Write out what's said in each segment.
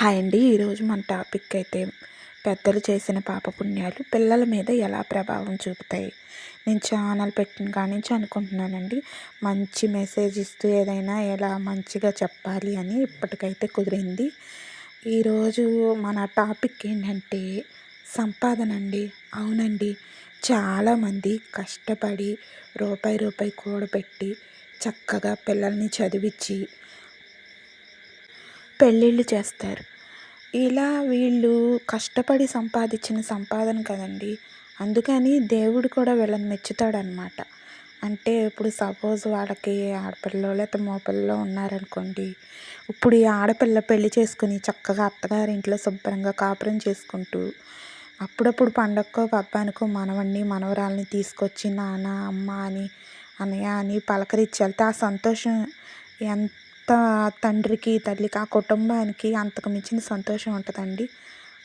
Hi అండి. ఈరోజు మన టాపిక్ అయితే పెద్దలు చేసిన పాపపుణ్యాలు పిల్లల మీద ఎలా ప్రభావం చూపుతాయి? నేను ఛానల్ పెట్టిన కాడి నుంచి అనుకుంటున్నానండి. మంచి మెసేజ్ ఇస్తూ ఏదైనా ఎలా మంచిగా చెప్పాలి అని ఇప్పటికైతే కుదిరింది. ఈరోజు మన టాపిక్ ఏంటంటే సంపాదన అండి. అవునండి. చాలామంది కష్టపడి రూపాయి రూపాయి కూడబెట్టి చక్కగా పిల్లల్ని చదివించి పెళ్ళిళ్ళు చేస్తారు. ఇలా వీళ్ళు కష్టపడి సంపాదించిన సంపాదన కదండి. అందుకని దేవుడు కూడా వీళ్ళని మెచ్చుతాడనమాట అంటే ఇప్పుడు సపోజ్ వాళ్ళకి ఆడపిల్లో లేకపోతే మోపిల్లలో ఉన్నారనుకోండి. ఇప్పుడు ఈ ఆడపిల్ల పెళ్ళి చేసుకుని చక్కగా అత్తగారి ఇంట్లో శుభ్రంగా కాపురం చేసుకుంటూ అప్పుడప్పుడు పండక్కో పబ్బానికో మనవణ్ణి మనవరాల్ని తీసుకొచ్చి నాన్న అమ్మ అని అన్నయ్య అని పలకరించి వెళ్తే ఆ సంతోషం ఎంత తండ్రికి తల్లికి ఆ కుటుంబానికి అంతకు మించిన సంతోషం ఉంటుందండి.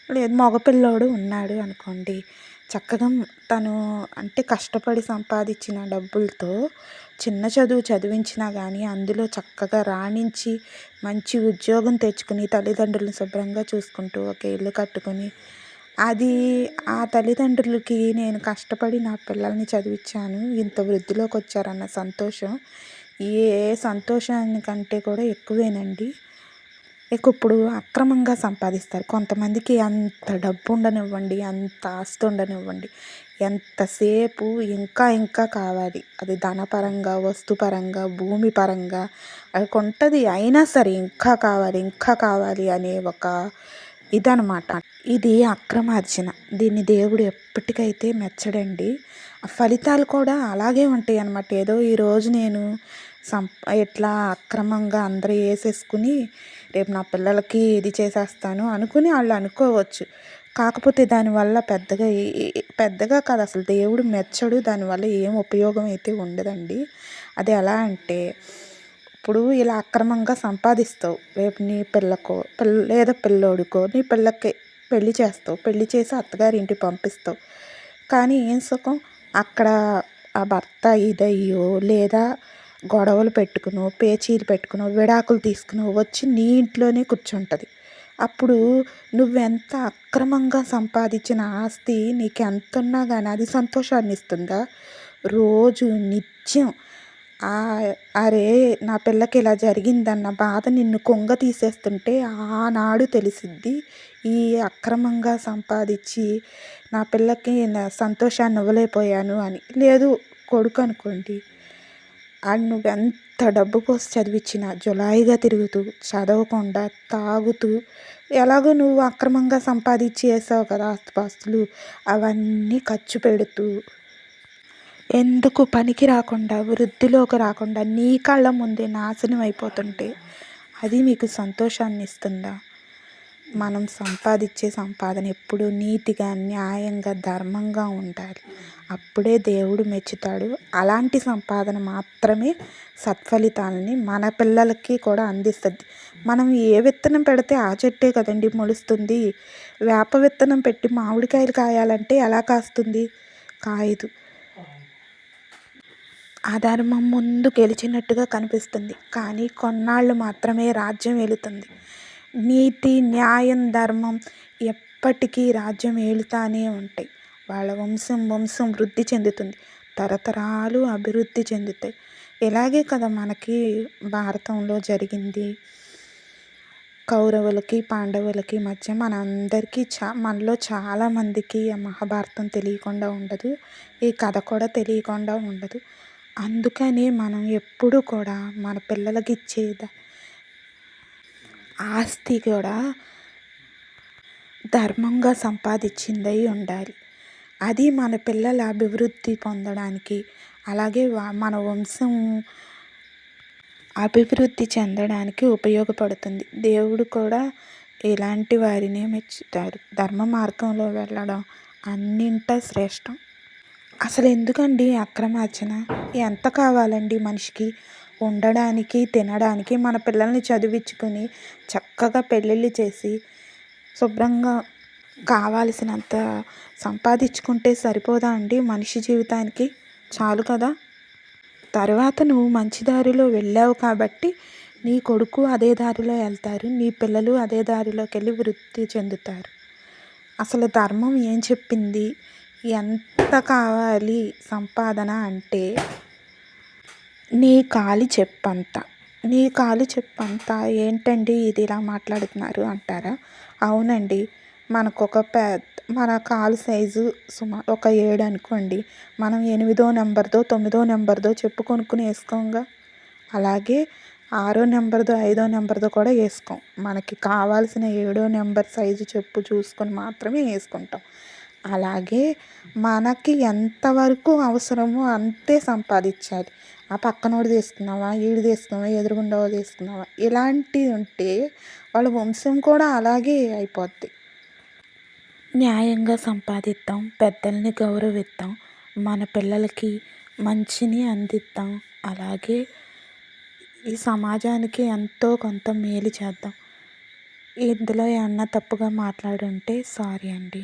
లేదు మగపిల్లోడు ఉన్నాడు అనుకోండి చక్కగా తను అంటే కష్టపడి సంపాదించిన డబ్బులతో చిన్న చదువు చదివించినా కానీ అందులో చక్కగా రాణించి మంచి ఉద్యోగం తెచ్చుకుని తల్లిదండ్రులను శుభ్రంగా చూసుకుంటూ ఒక ఇల్లు కట్టుకొని అది ఆ తల్లిదండ్రులకి నేను కష్టపడి నా పిల్లల్ని చదివించాను ఇంత వృద్ధిలోకి వచ్చారన్న సంతోషం ఏ సంతోషానికంటే కూడా ఎక్కువేనండి. ఇక ఇప్పుడు అక్రమంగా సంపాదిస్తారు. కొంతమందికి అంత డబ్బు ఉండనివ్వండి అంత ఆస్తి ఉండనివ్వండి ఎంతసేపు ఇంకా ఇంకా కావాలి. అది ధనపరంగా వస్తుపరంగా భూమి పరంగా అది కొంటది అయినా సరే ఇంకా కావాలి ఇంకా కావాలి అనే ఒక ఇదనమాట. ఇది అక్రమార్జన. దీన్ని దేవుడు ఎప్పటికైతే మెచ్చడండి ఫలితాలు కూడా అలాగే ఉంటాయి అన్నమాట ఏదో ఈరోజు నేను సం ఇట్లా అక్రమంగా అందరూ వేసేసుకుని రేపు నా పిల్లలకి ఇది చేసేస్తాను అనుకుని వాళ్ళు అనుకోవచ్చు. కాకపోతే దానివల్ల పెద్దగా పెద్దగా కాదు అసలు దేవుడు మెచ్చడు దానివల్ల ఏం ఉపయోగం అయితే ఉండదండి. అది ఎలా అంటే ఇప్పుడు ఇలా అక్రమంగా సంపాదిస్తావు? రేపు నీ పిల్లకు పిల్ల లేదా పిల్లోడికో నీ పిల్లకి పెళ్ళి చేస్తావు. పెళ్ళి చేసి అత్తగారి ఇంటికి పంపిస్తావు. కానీ ఏం సుఖం? అక్కడ ఆ భర్త ఇదయ్యో లేదా గొడవలు పెట్టుకునో పేచీలు పెట్టుకునో విడాకులు తీసుకునో వచ్చి నీ ఇంట్లోనే కూర్చుంటుంది. అప్పుడు నువ్వెంత అక్రమంగా సంపాదించిన ఆస్తి నీకు ఎంత ఉన్నా కానీ అది సంతోషాన్ని ఇస్తుందా రోజు నిత్యం అరే నా పిల్లకి ఇలా జరిగిందన్న బాధ నిన్ను కొంగ తీసేస్తుంటే ఆనాడు తెలిసిద్ది. ఈ అక్రమంగా సంపాదించి నా పిల్లకి సంతోషాన్ని ఇవ్వలేకపోయాను అని. లేదు కొడుకు అనుకోండి. అండ్ నువ్వు ఎంత డబ్బు పోసి చదివించినా జులాయిగా తిరుగుతూ చదవకుండా తాగుతూ ఎలాగో నువ్వు అక్రమంగా సంపాదించి వేసావు కదా ఆస్తుపాస్తులు అవన్నీ ఖర్చు పెడుతూ ఎందుకు పనికి రాకుండా వృద్ధిలోకి రాకుండా నీ కళ్ళ ముందే నాశనం అయిపోతుంటే అది మీకు సంతోషాన్ని ఇస్తుందా? మనం సంపాదించే సంపాదన ఎప్పుడు నీతిగా న్యాయంగా ధర్మంగా ఉండాలి. అప్పుడే దేవుడు మెచ్చుతాడు. అలాంటి సంపాదన మాత్రమే సత్ఫలితాలని మన పిల్లలకి కూడా అందిస్తుంది. మనం ఏ విత్తనం పెడితే ఆ చెట్టే కదండి మొలుస్తుంది. వేప విత్తనం పెట్టి మామిడికాయలు కాయాలంటే ఎలా కాస్తుంది? కాయదు. అధర్మం ముందు గెలిచినట్టుగా కనిపిస్తుంది. కానీ కొన్నాళ్ళు మాత్రమే రాజ్యం ఏలుతుంది. నీతి న్యాయం ధర్మం ఎప్పటికీ రాజ్యం ఏలుతానే ఉంటాయి. వాళ్ళ వంశం వంశం వృద్ధి చెందుతుంది. తరతరాలు అభివృద్ధి చెందుతాయి. ఇలాగే కదా మనకి భారతంలో జరిగింది. కౌరవులకి పాండవులకి మధ్య మనందరికీ చా మనలో చాలామందికి మహాభారతం తెలియకుండా ఉండదు. ఈ కథ కూడా తెలియకుండా ఉండదు. అందుకని మనం ఎప్పుడు కూడా మన పిల్లలకి ఇచ్చే ఆస్తి కూడా ధర్మంగా సంపాదించిందై ఉండాలి. అది మన పిల్లల అభివృద్ధి పొందడానికి అలాగే మన వంశం అభివృద్ధి చెందడానికి ఉపయోగపడుతుంది. దేవుడు కూడా ఇలాంటి వారిని మెచ్చుతారు ధర్మ మార్గంలో వెళ్ళడం అన్నింట శ్రేష్టం. అసలు ఎందుకండి అక్రమార్చన? ఎంత కావాలండి మనిషికి? ఉండడానికి తినడానికి మన పిల్లల్ని చదివించుకుని చక్కగా పెళ్ళిళ్ళు చేసి శుభ్రంగా కావాల్సినంత సంపాదించుకుంటే సరిపోదా అండి మనిషి జీవితానికి? చాలు కదా? తర్వాత నువ్వు మంచి దారిలో వెళ్ళావు కాబట్టి నీ కొడుకు అదే దారిలో వెళ్తారు నీ పిల్లలు అదే దారిలోకి వెళ్ళి వృత్తి చెందుతారు. అసలు ధర్మం ఏం చెప్పింది? ఎంత కావాలి సంపాదన అంటే నీ కాలి చెప్పంత. నీ కాలి చెప్పంత ఏంటండి ఇది ఇలా మాట్లాడుతున్నారు అంటారా? అవునండి. మనకు ఒక పెద్ద మన కాలు సైజు సుమారు ఒక ఏడు అనుకోండి. మనం ఎనిమిదో నెంబర్దో తొమ్మిదో నెంబర్దో చెప్పు కొనుక్కుని వేసుకోంగా? అలాగే ఆరో నెంబర్దో ఐదో నెంబర్దో కూడా వేసుకోం. మనకి కావాల్సిన ఏడో నెంబర్ సైజు చెప్పు చూసుకొని మాత్రమే వేసుకుంటాం. అలాగే మనకి ఎంతవరకు అవసరమో అంతే సంపాదించాలి. ఆ పక్కనోడు తీసుకున్నావా ఈడు తీసుకున్నావా ఎదురుగుండా తీసుకున్నావా ఇలాంటివి ఉంటే వాళ్ళ వంశం కూడా అలాగే అయిపోద్ది. న్యాయంగా సంపాదిద్దాం పెద్దల్ని గౌరవిద్దాం మన పిల్లలకి మంచిని అందిద్దాం. అలాగే ఈ సమాజానికి ఎంతో కొంత మేలు చేద్దాం. ఇందులో ఏమన్నా తప్పుగా మాట్లాడుంటే సారీ అండి.